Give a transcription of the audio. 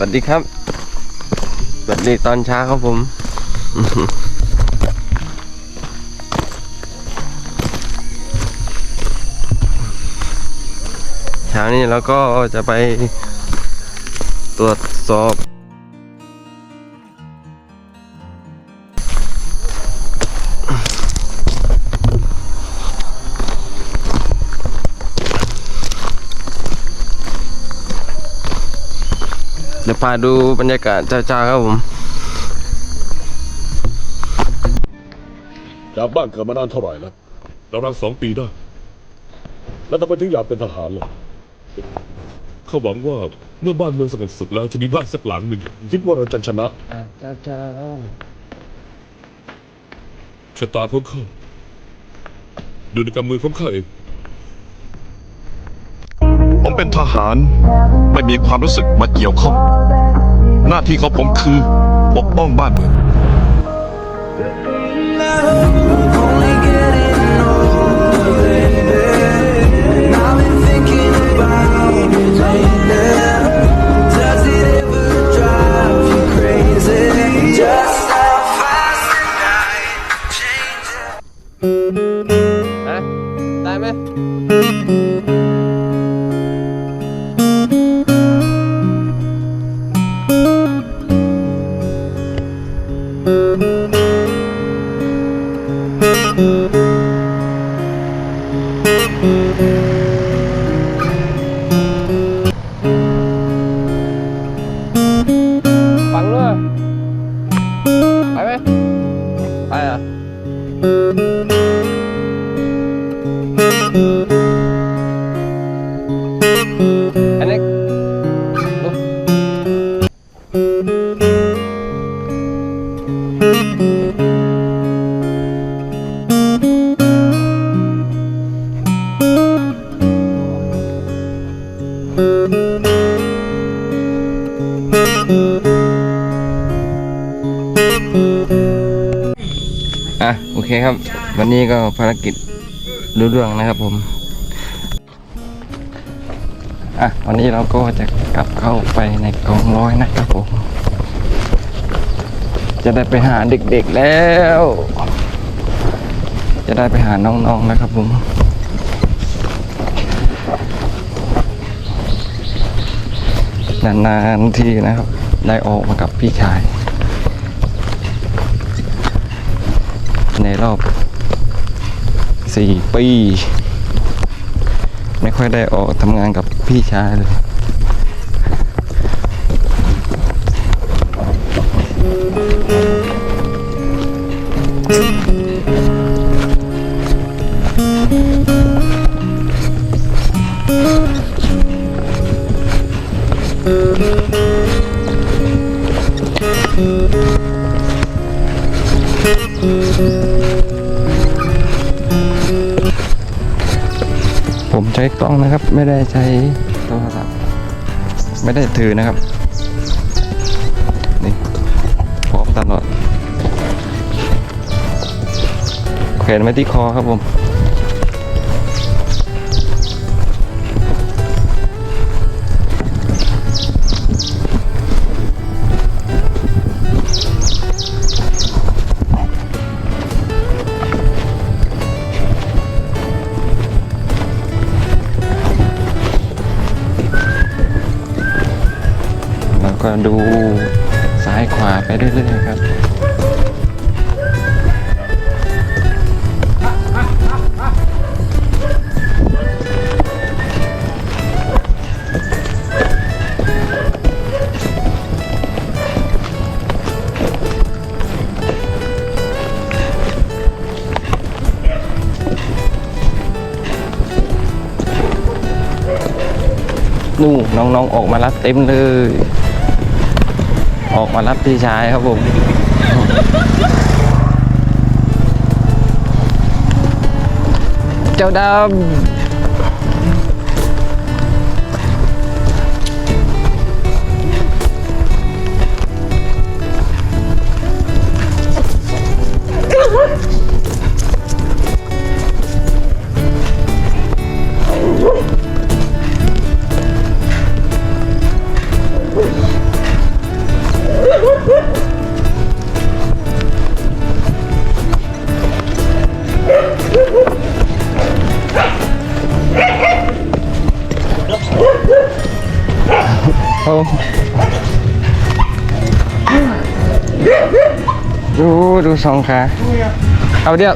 สวัสดีครับ สวัสดีตอนเช้าครับผม เช้านี้เราก็จะไปตรวจสอบ พาดูบรรยากาศเช้าๆครับผมจากบ้านเกิดมานานเท่าไหร่แล้วเรารังสองปีได้ แล้วทำไมถึงอยากเป็นทหารล่ะเขาหวังว่าเมื่อบ้านเมืองสงบสุขแล้วจะมีบ้านสักหลังหนึ่งคิดว่าเราจะชนะเช้าเช้าชะตาของเขาอยู่ในกำมือของข้าเองผมเป็นทหาร ไม่มีความรู้สึกมาเกี่ยวข้อง หน้าที่ของผมคือปกป้องบ้านเมืองะอั เคครับ วันนี้ก็ภารกิจรู้เรื่องนะครับผม อะ วันนี้เราก็จะกลับเข้าไปในกองร้อยนะครับผม จะได้ไปหาเด็กๆแล้ว จะได้ไปหาน้องๆนะครับผมนานๆทีนะครับ ได้ออกมากับพี่ชาย ในรอบสี่ปี ไม่ค่อยได้ออกทำงานกับพี่ชายเลย ผมใช้กล้องนะครับ ไม่ได้ใช้โทรศัพท์ไม่ได้ถือนะครับ นี่พร้อมตลอดแขวนไว้ที่คอครับผม ดูซ้ายขวาไปเรื่อยๆครับนู่นน้องๆออกมารับเต็มเลย ออกมารับพี่ชายครับผม เจ้าดำ ดูดูสองขา เอาเดียว